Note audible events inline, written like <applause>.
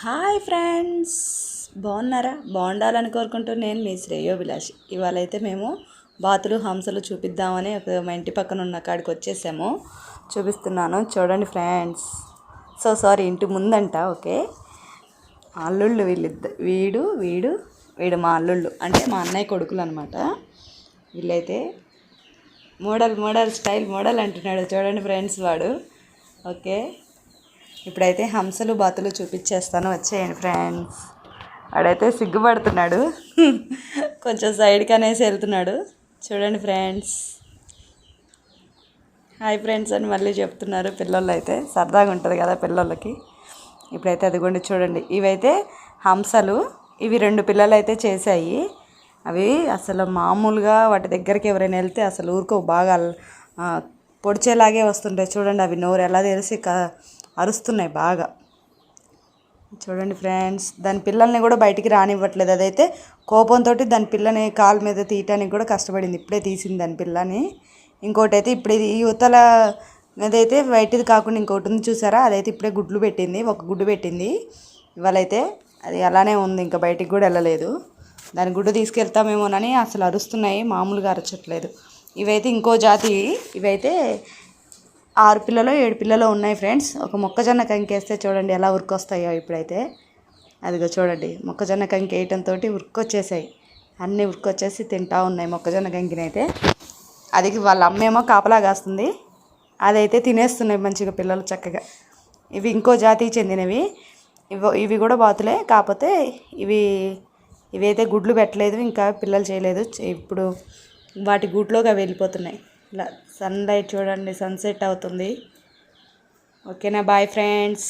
Hi friends. బాగున్నారా? బాగుండాలని కోరుకుంటూ నేను మీ శ్రేయోభిలాషి. ఇవాళ అయితే మేము బాతులు హంసలు చూపిద్దామని ఒక మా ఇంటి పక్కన ఉన్న కాడికి వచ్చేసాము. చూపిస్తున్నాను. చూడండి ఫ్రెండ్స్. సో సారీ ఇంటి ముందంట ఓకే? అల్లుళ్ళు వీళ్ళిద్ద వీడు వీడు వీడు మా అల్లుళ్ళు. అంటే మా అన్నయ్య కొడుకులు అనమాట వీళ్ళైతే మోడల్ మోడల్ స్టైల్ మోడల్ అంటున్నాడు. చూడండి ఫ్రెండ్స్ వాడు. ఓకే? ఇప్పుడైతే హంసలు బాతులు చూపించేస్తాను. వచ్చేయండి ఫ్రెండ్స్. వాడైతే సిగ్గుపడుతున్నాడు. <laughs> కొంచెం సైడ్కి అనేసి వెళ్తున్నాడు. చూడండి ఫ్రెండ్స్. హాయ్ ఫ్రెండ్స్ అని మళ్ళీ చెప్తున్నారు పిల్లలు అయితే సరదాగా ఉంటుంది కదా పిల్లలకి. ఇప్పుడైతే అదిగోండి చూడండి. ఇవైతే హంసలు. ఇవి రెండు పిల్లలు అయితే చేశాయి. అవి అసలు మామూలుగా వాటి దగ్గరికి ఎవరైనా వెళ్తే అసలు ఊరుకో బాగా పొడిచేలాగే వస్తుంటాయి. చూడండి అవి నోరు ఎలా తెరిసి క అరుస్తున్నాయి బాగా. చూడండి ఫ్రెండ్స్ దాని పిల్లల్ని కూడా బయటికి రానివ్వట్లేదు. అదైతే కోపంతో దాని పిల్లని కాలు మీద తీయటానికి కూడా కష్టపడింది. ఇప్పుడే తీసింది దాని పిల్లని. ఇంకోటి అయితే ఇప్పుడు ఇది యువతల అదైతే వైట్ది కాకుండా ఇంకోటి ఉంది చూసారా? అదైతే ఇప్పుడే గుడ్లు పెట్టింది ఒక గుడ్డు పెట్టింది. ఇవాళైతే అది అలానే ఉంది ఇంకా బయటికి కూడా వెళ్ళలేదు. దాని గుడ్డు తీసుకెళ్తామేమోనని అసలు అరుస్తున్నాయి మామూలుగా అరచట్లేదు. ఇవైతే ఇంకో జాతి ఇవైతే ఆరు పిల్లలు ఏడు పిల్లలు ఉన్నాయి ఫ్రెండ్స్. ఒక మొక్కజొన్న కంకేస్తే చూడండి ఎలా ఉరికొస్తాయో ఇప్పుడైతే. అదిగో చూడండి మొక్కజొన్న కంకి వేయటంతో ఉరికొచ్చేసాయి. అన్నీ ఉరికొచ్చేసి తింటా ఉన్నాయి మొక్కజొన్న కంకినైతే. అది వాళ్ళ అమ్మేమో కాపలా కాస్తుంది. అదైతే తినేస్తున్నాయి మంచిగా పిల్లలు చక్కగా. ఇవి ఇంకో జాతికి చెందినవి. ఇవి ఇవి కూడా బాతులే కాకపోతే ఇవి ఇవైతే గుడ్లు పెట్టలేదు ఇంకా పిల్లలు చేయలేదు. చే- ఇప్పుడు వాటి గూట్లోకి అవి వెళ్ళిపోతున్నాయి. ఇలా సన్ లైట్ చూడండి సన్సెట్ అవుతుంది. ఓకేనా బాయ్ ఫ్రెండ్స్